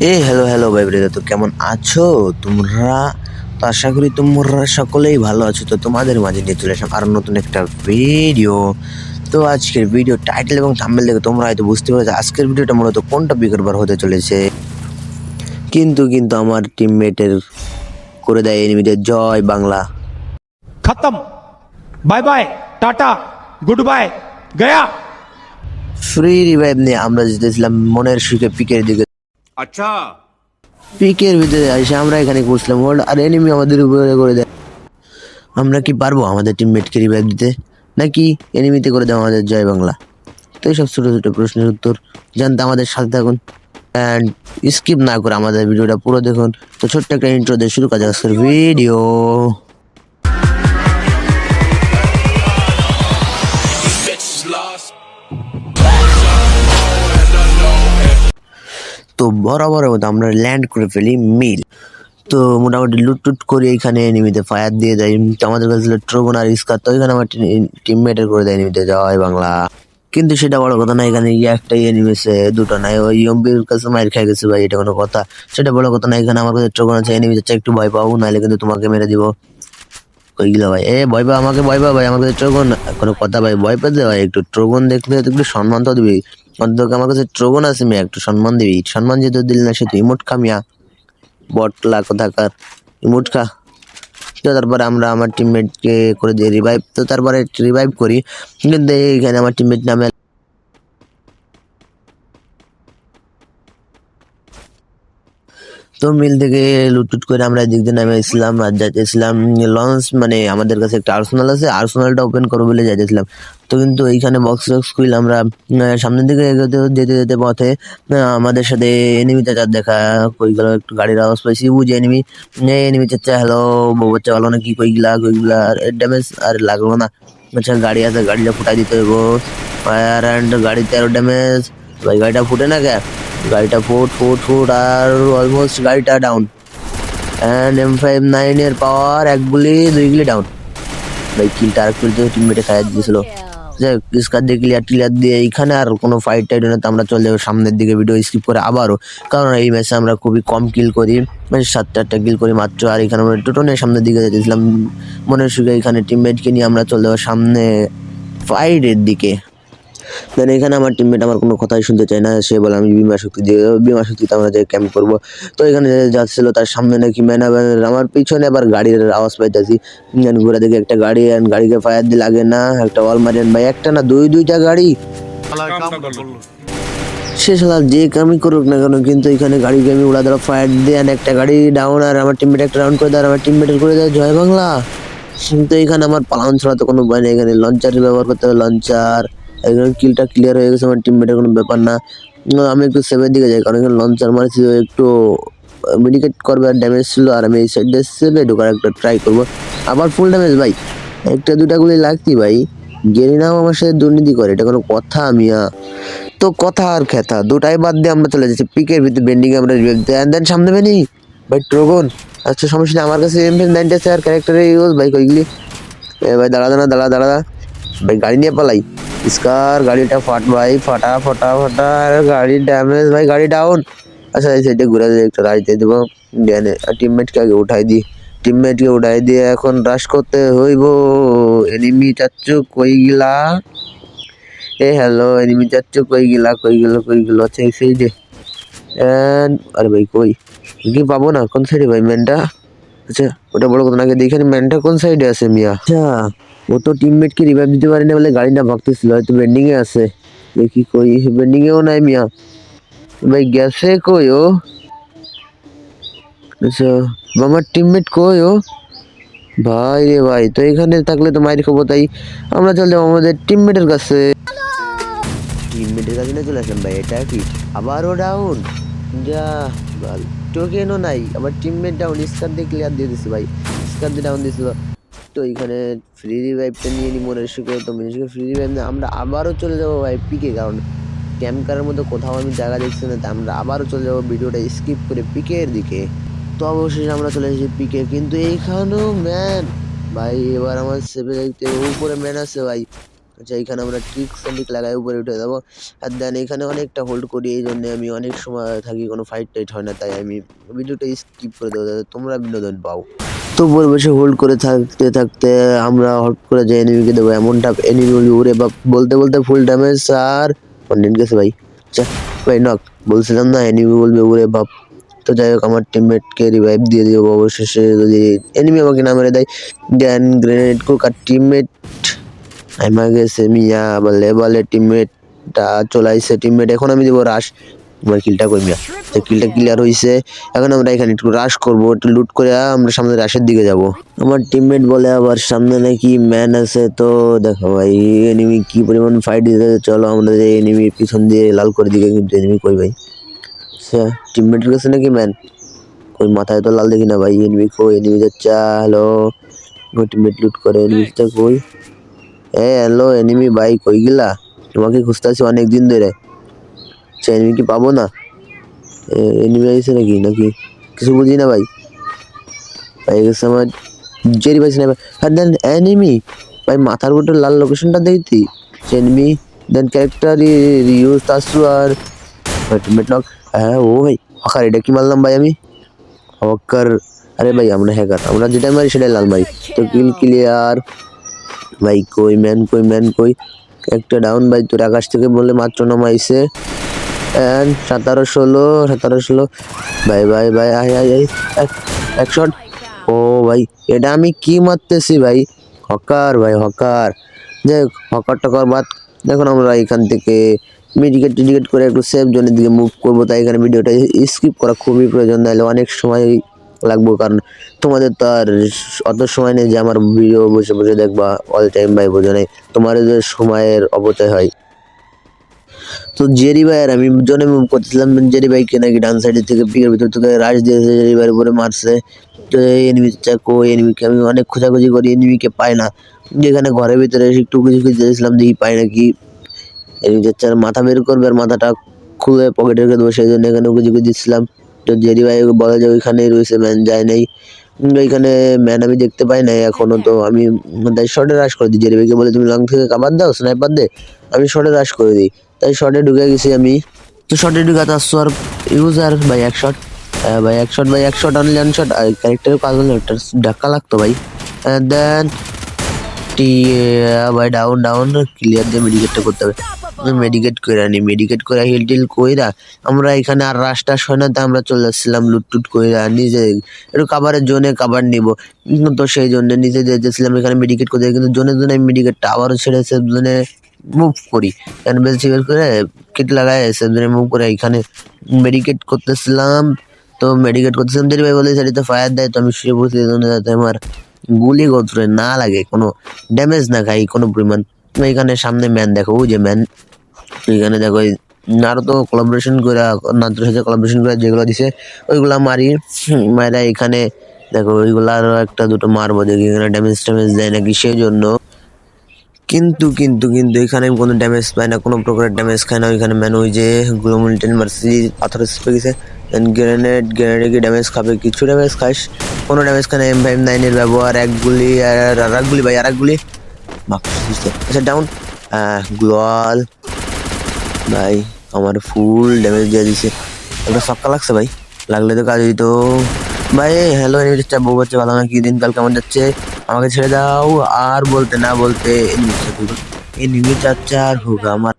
এ hello hello ভাই তো কেমন আছো? তোমরা তো আশা করি তোমরা সকলেই ভালো আছো। তো তোমাদের মাঝে নিয়ে চলে আসলাম আর নতুন একটা ভিডিও তো আজকের ভিডিও টাইটেল এবং থাম্বেল দেখে তোমরা হয়তো বুঝতে পারছ আজকের ভিডিওটা মূলত কোনটা টপিকের হতে চলেছে। কিন্তু কিন্তু আমার টিমমেটের করে দেয় এনিমিদের জয় বাংলা। খতম। Bye bye tata good bye Gaya. Free revive নিয়ে আমরা জিতেছিলাম মনের সুখে পিকের দিকে। আচ্ছা। পিকের ভিতরে আসে আমরা এখানে ঘুরছিলাম ওল্ড আর এনিমি আমাদের উপরে করে দেয়। আমরা কি পারব আমাদের টিমমেটকে রিভাইভ দিতে? নাকি এনিমিতে করে দেবো আমাদের জয় বাংলা? তো এইসব ছোটো ছোটো প্রশ্নের উত্তর জানতে আমাদের সাথে থাকুন। অ্যান্ড স্কিপ না করে আমাদের ভিডিওটা পুরো দেখুন। তো ছোট্ট একটা ইন্ট্রো দিয়ে শুরু কাজ আসছে ভিডিও তো বরাবরের মতো আমরা ল্যান্ড করে ফেলি মিল তো মোটামুটি লুটটুট করে এখানে এনিমিতে ফায়ার দিয়ে দেয়। তো আমাদের কাছে ছিল আর ইস্কার তো এখানে আমার টিমমেটের করে দেয় এনিমিতে জয় বাংলা। কিন্তু সেটা বড় কথা না, এখানে একটাই এনিমিছে দুটো নাই। ওই ইয়ম্বির কাছে মায়ের খেয়ে গেছে ভাই, এটা কোনো কথা। সেটা বড় কথা না, এখানে আমার কাছে ট্রোগন আছে এনিমি যাচ্ছে একটু ভয় পাবো, নাহলে কিন্তু তোমাকে মেরে দিব। কইগুলো ভাই? এ, ভয় পা আমাকে ভয় পা ভাই, আমার কাছে ট্রোগন কোনো কথা ভাই, ভয় পেতে ভাই, একটু ট্রোগন দেখলে একটু সম্মান তো দিবি। অন্তত আমার কাছে ট্রোগন আছে মেয়ে, একটু সম্মান দিবি। সম্মান যেহেতু দিল না, সে তুই ইমোট খামিয়া বটলা কোথাকার ইমোট খা। তো তারপরে আমরা আমার টিমমেটকে করে দিই রিভাইভ তো তারপরে রিভাইভ করি। কিন্তু এখানে আমার টিমমেট নামে তো মিল থেকে লুটুট করে আমরা এদিক দিয়ে নামে ইসলাম আর যাইতেছিলাম লঞ্চ মানে আমাদের কাছে একটা আর্সেনাল আছে আর্সোনালটা ওপেন করব বলে যাইতেছিলাম। তো কিন্তু এইখানে বক্স বক্স খুইল আমরা সামনের দিকে এগোতে যেতে যেতে পথে আমাদের সাথে এনিমি চাচার দেখা কই গেল, একটু গাড়ির আওয়াজ পাইছি বুঝে এনিমি এনিমি চাচা হ্যালো বাচ্চা ভালো না, কি কইগুলা কইগুলা ড্যামেজ আর লাগল না। আচ্ছা গাড়ি আছে, গাড়িটা ফুটাই দিতে হইব। অ্যান্ড গাড়িতে আরও ড্যামেজ ভাই, গাড়িটা ফুটে না কে? গাড়িটা ফুট ফুট ফুট, আর অলমোস্ট গাড়িটা ডাউন অ্যান্ড এম ফাইভ নাইনের পাওয়ার এক গুলি, দুই গুলি ডাউন ভাই কিলটা আর কিলতে টিমমেটে খাইয়ে দিয়েছিল। হোক স্কার দিয়ে ক্লিয়ার টিলিয়ার দিয়ে এইখানে আর কোনো ফাইট টাইট না তো আমরা চলে যাব সামনের দিকে ভিডিও স্কিপ করে আবারও। কারণ এই ম্যাচে আমরা খুবই কম কিল করি মানে সাতটা আটটা কিল করি মাত্র, আর এখানে আমরা টোটো টোটনের সামনের দিকে যেতেছিলাম। মনে সুখে এখানে টিমমেটকে নিয়ে আমরা চলে যাব সামনে ফাইটের দিকে। দেন এখানে আমার টিমমেট আমার কোনো কথাই শুনতে চায় না। সে বলে আমি বিমা শক্তি দিয়ে দেবো বিমা শক্তিতে আমরা যে ক্যাম্প করব। তো এখানে যে যাচ্ছিল তার সামনে নাকি ম্যান আমার পিছনে আবার গাড়ির আওয়াজ পাইতেছি। ঘুরে দেখি একটা গাড়ি গাড়িকে ফায়ার দিয়ে লাগে না একটা ওয়াল মারেন ভাই একটা না দুই দুইটা গাড়ি। সে সালা যে কামই করুক না কেন কিন্তু এখানে গাড়িকে আমি উড়া দেওয়া ফায়ার দিয়ে and একটা গাড়ি ডাউন আর আমার টিমমেট একটা রাউন্ড করে দেয় আমার টিমমেটের করে দেয় জয় বাংলা। কিন্তু এখানে আমার পালান ছাড়া তো কোনো ভয় নেই। এখানে লঞ্চার ব্যবহার করতে হবে। লঞ্চার এখানে কিলটা ক্লিয়ার হয়ে গেছে, আমার টিমমেটের কোনো ব্যাপার না। আমি একটু সেভের দিকে যাই, কারণ এখানে লঞ্চার মারছি একটু মেডিকেট করবে আর ড্যামেজ ছিল, আর আমি এই সাইডে সেভে ঢোকার একটা ট্রাই করব। আবার ফুল ড্যামেজ ভাই, একটা দুটা গুলি লাগতি ভাই, গেরিনাও আমার সাথে দুর্নীতি করে, এটা কোনো কথা আমিয়া তো কথা আর খেতা, দুটাই বাদ দিয়ে আমরা চলে যাচ্ছি পিকের ভিতরে বেন্ডিং আমরা রিভেল দেন সামনে বেনি ভাই ট্রোগন আচ্ছা সমস্যা নেই, আমার কাছে এম নাইনটি আছে, আর ক্যারেক্টারে ইউজ ভাই, কইগুলি। ভাই দাঁড়া দাঁড়া দাঁড়া দাঁড়া। ভাই, গাড়ি নিয়ে পালাই। স্কার গাড়িটা ফাট ভাই, ফাটা ফাটা ফাটা, আর গাড়ি ড্যামেজ ভাই, গাড়ি ডাউন আচ্ছা এই সাইডে ঘুরে দিয়ে একটা গাড়িতে দেবো। জ্ঞানে টিমমেটকে আগে উঠাই দিই। টিমমেটকে উঠাই দিয়ে এখন রাশ করতে হইব। এনিমি চাচ্ছু কই গিলা? এ হ্যালো এনিমি চাচ্ছু কই গিলা, কই গেল কই গেল? আচ্ছা এই সাইডে আরে ভাই, কই? কি পাবো না? কোন সাইডে ভাই ম্যানটা আচ্ছা ওটা বড় কথা না আগে দেখেন ম্যানটা কোন সাইডে আছে মিয়া? আচ্ছা। ও তো টিমমেটকে রিভাইভ দিতে পারে না বলে গাড়িটা ভাগতেছিল, হয়তো বেন্ডিং আছে। দেখি কই বেন্ডিং এও নাই মিয়া। ভাই, গেছে কই ও? আচ্ছা আমার টিমমেট কই ও? ভাই রে ভাই, তো এখানে থাকলে তো মাইর খাব তাই। আমরা চলে যাব আমাদের টিমমেটের কাছে। টিমমেটের কাছে না চলে আসলাম ভাই, এটা কি আবারও ডাউন যা টোকেনও নাই। আমার টিমমেট ডাউন স্কার দিয়ে ক্লিয়ার দিয়ে দিছে ভাই। স্কার দিয়ে ডাউন দিছিল। তো এখানে ফ্রি রিভাইভটা নিয়ে নি মনের সুখে তো সুখে ফ্রি রিভাইভ না। আমরা আবারও চলে যাব ভাই পিকে, কারণ ক্যাম্প করার মতো কোথাও আমি জায়গা দেখছি না আমরা আবারও চলে যাব ভিডিওটা স্কিপ করে পিকের দিকে। তো অবশেষে আমরা চলে এসেছি পিকে, কিন্তু এইখানেও ম্যান ভাই এবার আমার সেভে দেখতে উপরে ম্যান আছে ভাই। আচ্ছা এখানে আমরা ট্রিক সেন্ডিক লাগাই, উপরে উঠে যাব। আর দেন এখানে অনেকটা হোল্ড করি, এই জন্য আমি অনেক সময় থাকি, কোনো ফাইট টাইট হয় না, তাই আমি ভিডিওটা স্কিপ করে দেবো তোমরা বিনোদন পাও। বসে হোল্ড করে থাকতে থাকতে আমরা হট করে যে এনিমিকে দেবো, এমনটা এনিমি উড়ে বা বলতে বলতে ফুল ড্যামেজ আর কন্টেন্ট গেছে ভাই। আচ্ছা ভাই নক বলছিলাম না এনিমি বলবে উড়ে বাপ। তো যাই হোক, আমার টিমমেটকে রিভাইভ দিয়ে দিব অবশেষে। যদি এনিমি আমাকে না মেরে দেয় দেন গ্রেনেড কোক আর টিমমেট গেছে মিয়া বলে বলে টিমমেটটা চলাইছে টিমমেট এখন আমি দিব রাশ আমার কিলটা কই মিয়া তো কিলটা ক্লিয়ার হইছে। এখন আমরা এখানে একটু রাশ করব একটু লুট করে আমরা সামনে রাশের দিকে যাব। আমার টিমমেট বলে আবার সামনে নাকি ম্যান আছে তো দেখো ভাই এনিমি কি পরিমাণ ফাইট দিতে চলো আমরা যে এনিমির পিছন দিয়ে লাল করে দিকে কিন্তু এনিমি কই ভাই? আচ্ছা টিমমেটের কাছে নাকি ম্যান ওই মাথায় তো লাল দেখি না ভাই এনিমি কই এনিমি যাচ্ছে হ্যালো টিমমেট লুট করে এনিমিটা কই? এ হ্যালো এনিমি ভাই কই গেলা? তোমাকে খুঁজতেছি অনেক দিন ধরে। সে এনিমি কি পাবো না? এনিমি আইছে নাকি? নাকি কিছু বুঝি না ভাই? ভাই গেছে আমার জেরি পাইছি না আর দেন এনিমি ভাই, মাথার উপরে লাল লোকেশনটা দেখতি? এনিমি দেন ক্যারেক্টার ইউজ তাসু আর টিমমেট লক হ্যাঁ ও ভাই, হকার, এটা কি মারলাম ভাই আমি? হকার, আরে ভাই, আমরা হ্যাকার আমরা যেটা মারি সেটাই লাল মারি। তো কিল ক্লিয়ার ভাই, কই ম্যান কই ম্যান কই? একটা ডাউন ভাই, তোর আকাশ থেকে বলে মাত্র নামাইছে। সতেরো ষোলো সতেরো ষোলো। ভাই ভাই ভাই আই আই আই এক- শট ও ভাই, এটা আমি কি মারতেছি ভাই? হকার ভাই, হকার। যাই হকার টকার বাদ, দেখুন আমরা এখান থেকে মেডিকেট টিডিকেট করে একটু সেফ জোনের দিকে মুভ করব, তাই এখানে ভিডিওটা স্কিপ করা খুবই প্রয়োজন, নাহলে অনেক সময় লাগবো, কারণ তোমাদের তো আর অত সময় নেই যে আমার ভিডিও বসে বসে দেখবা অল টাইম ভাই, বোঝো নাই। তোমার সময়ের অপচয় হয়। তো জেরি ভাই আর আমি জনে মুভ করতেছিলাম, জেরি ভাইকে নাকি ডান সাইডের থেকে পিকের ভিতর থেকে রাশ দিয়েছে, জেরি ভাইয়ের উপরে মারছে। তো এনিমি চাকো এনিমিকে আমি অনেক খোঁজাখুঁজি করি এনিমিকে পাই না। যেখানে ঘরের ভিতরে এসে একটু খুঁজে খুঁজেছিলাম দেখি পাই নাকি। এনিমি যাচ্ছে আর মাথা বের করবে আর মাথাটা খুলে পকেটে রেখে দেবো সেই জন্য এখানে খুঁজে দিচ্ছিলাম তো জেরি ভাই বলে যে ওইখানেই রয়েছে ম্যান যায় নাই। ওইখানে ম্যান আমি দেখতে পাই নাই এখনও তো আমি শর্টে রাশ করে দিই। জেরি ভাইকে বলে, তুমি লং থেকে কাবার দাও স্নাইপার দে, আমি শর্টে রাশ করে দিই। তাই শর্টে ঢুকে গেছি আমি। তো শর্টে ঢুকে তো আর ইউজার ভাই এক শট ভাই এক শট ভাই এক শট অনলি ওয়ান শট ক্যারেক্টারের কাজ হলো একটা ধাক্কা লাগতো ভাই। দেন টি ভাই ডাউন ডাউন ক্লিয়ার দিয়ে মেডিকেটটা করতে হবে। মেডিকেট করে আনি মেডিকেট করে হিল টিল কইরা আমরা এখানে আর রাস্তা সয়নাতে আমরা চলে আসছিলাম লুটটুট কইরা নিজে একটু কাবারের জোনে কাবার নিব। তো সেই জন্য নিজে যেতেছিলাম, এখানে মেডিকেট করতে কিন্তু জোনে জোনে মেডিকেটটা আবারও ছেড়েছে জোনে মুভ করি। এখানে বেশি করে কিট লাগায় সেফ মুভ করে এখানে মেডিকেট করতেছিলাম। তো মেডিকেট করতেছিলাম দেরি ভাই বলে সেটাতে ফায়ার দেয়। তো আমি শুয়ে বসে যাতে আমার গুলি গোত্রে না লাগে কোনো ড্যামেজ না খাই কোনো পরিমাণ। তো এখানে সামনে ম্যান দেখো যে ম্যান এখানে দেখো এই নারুতো কোলাবোরেশন করে নারুতোর সাথে কোলাবোরেশন করে যেগুলো দিছে ওইগুলা মারি। হুম, মারা এখানে দেখো ওইগুলো আরও একটা দুটো মারবো দেখি এখানে ড্যামেজ ট্যামেজ দেয় নাকি সেই জন্য। কিন্তু কিন্তু কিন্তু এখানে আমি কোনো ড্যামেজ পাই না, কোনো প্রকারের ড্যামেজ খাই না। ওইখানে ম্যান ওই যে গ্লোমুলটেন মার্সি পাথর স্প্রে গেছে। গ্রেনেড গ্রেনেডে কি ড্যামেজ খাবে? কিছু ড্যামেজ খাইস। কোনো ড্যামেজ খায় না। এম ফাইভ নাইনের ব্যবহার, এক গুলি আর এক গুলি ভাই, আর এক গুলি। আচ্ছা ডাউন গ্লোয়াল ভাই, আমার ফুল ড্যামেজ দিয়ে দিছে। একটা সক্কা লাগছে ভাই। লাগলে তো কাজ হইতো। ভাই হ্যালো এনিমি চাপ বউ হচ্ছে ভালো না? কি দিনকাল কেমন যাচ্ছে? আমাকে ছেড়ে দাও আর বলতে না বলতে এনিমি এনিমি চাচ্ছে আর হোক আমার।